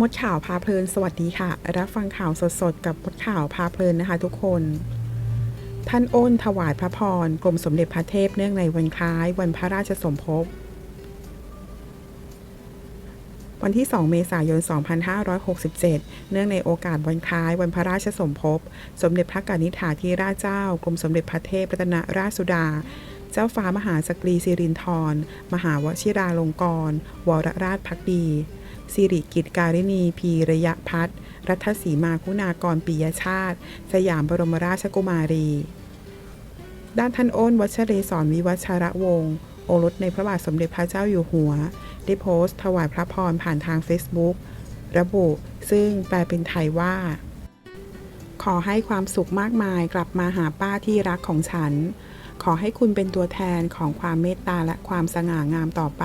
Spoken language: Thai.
มดข่าวพาเพลินสวัสดีค่ะ รับฟังข่าวสดๆ กับมดข่าวพาเพลินนะคะ ทุกคน ท่านอ้นถวายพระพรกรมสมเด็จพระเทพเนื่องในวันคล้ายวันพระราชสมภพวันที่ 2 เมษายน 2567 เนื่องในโอกาสวันคล้ายวันพระราชสมภพ สมเด็จพระกนิษฐาธิราชเจ้ากรมสมเด็จพระเทพรัตนราชสุดา เจ้าฟ้ามหาสกรีสิรินธรมหาวชิราลงกรณวรราชพักดี สิริกิตการินีพีระยะพัฒรัฐสีมาคุณากรปิยชาติ สยามบรมราชกุมารี ด้านท่านโอ้นวัชเรศรวิวัชระวงศ์โอรสในพระบาทสมเด็จพระเจ้าอยู่หัว ได้โพสต์ถวายพระพรผ่านทาง Facebook ระบุ ซึ่งแปลเป็นไทยว่า ขอให้ความสุขมากมายกลับมาหาป้าที่รักของฉัน ขอให้คุณเป็นตัวแทนของความเมตตาและความสง่างามต่อไป